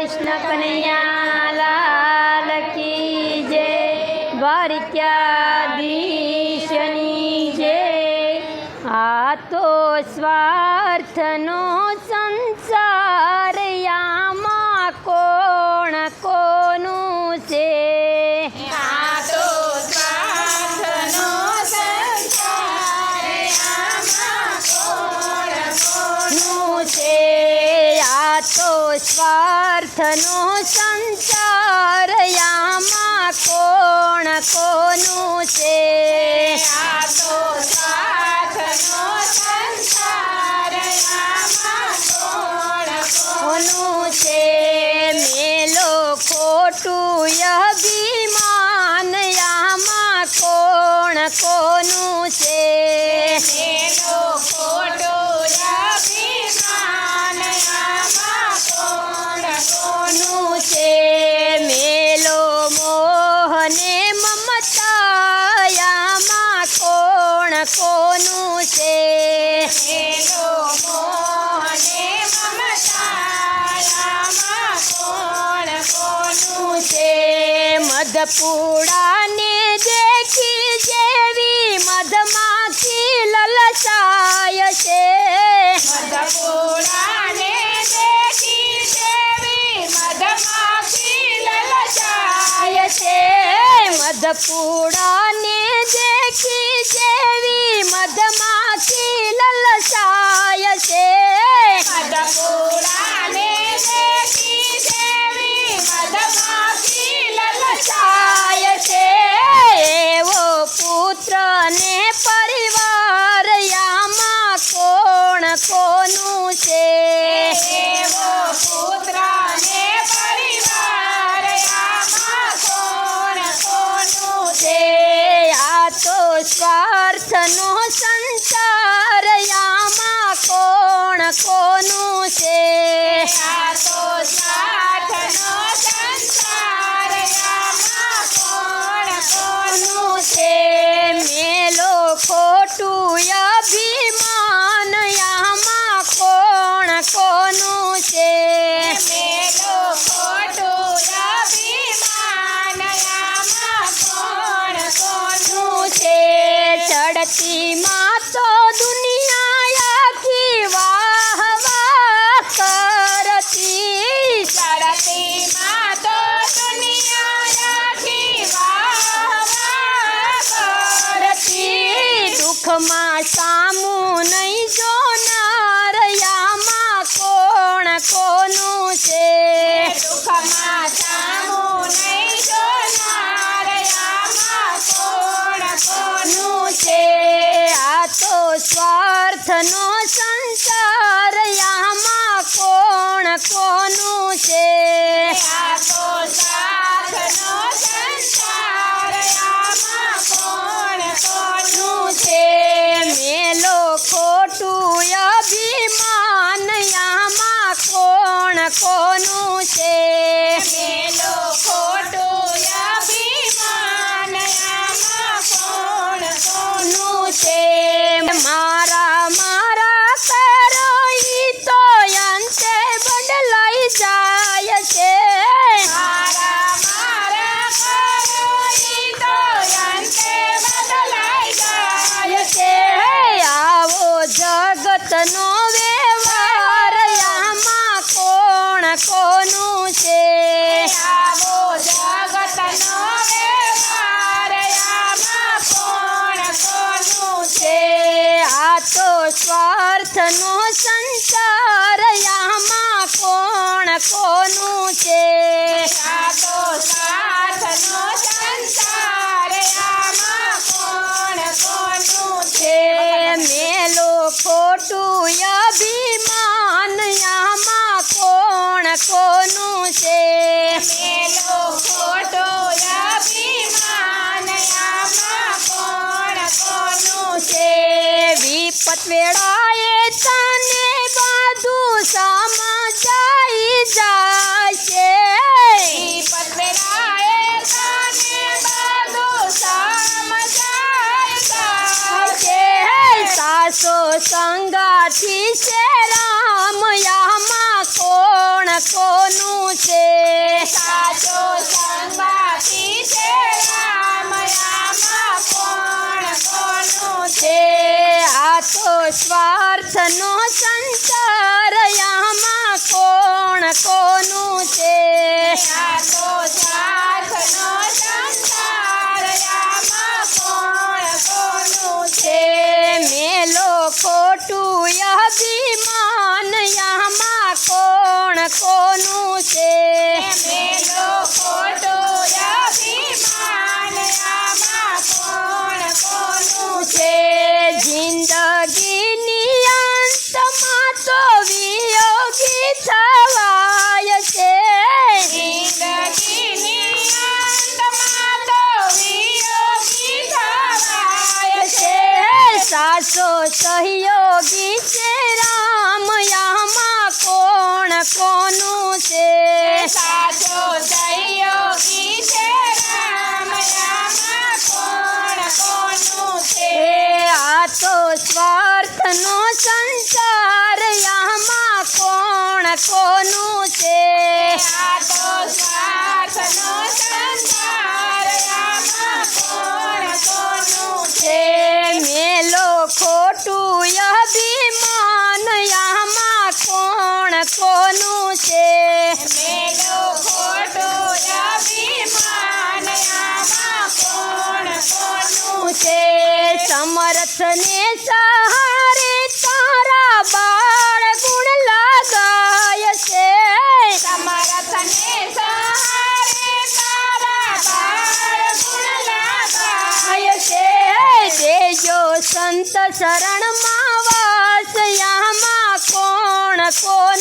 કૃષ્ણ કનૈયા સ્વાર્થનો સંચાર યામાં કોણ કોનું મધપુડાને દેખી જેવી મધમાખી લલચાય છે. મધપુડાને દેખી જેવી છે. મધપુડા ધરતીમાં તો દુનિયા આખી વાહ વાહ કરતી. ધરતીમાં તો દુનિયા આખી વાહ વાહ કરતી. દુઃખમાં કોનું છે? દુઃખમાં કોનું છે? નો સંસાર આમાં કોણ કોનું છે? સાતો સાથ નો સંસાર આમાં કોણ કોનું છે? મેલો ખોટું અભિમાન આમાં કોણ કોનું છે? મેલો ખોટું અભિમાન તને બધું સમાચાર સ્વાર્થનો સંસાર সহযোগী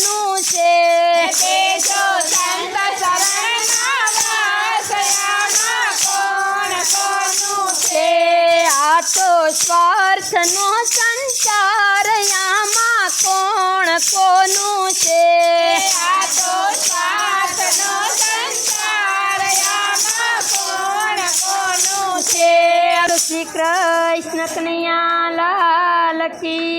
શું છે. તેજો સંત શરણમાં કોણ કોનું છે? આ તો સ્વાર્થનો સંચાર આમાં કોણ કોનું છે? આ તો સ્વાર્થનો સંચાર કોણ કોનું છે? શ્રી કૃષ્ણ કનૈયા લાલ કી.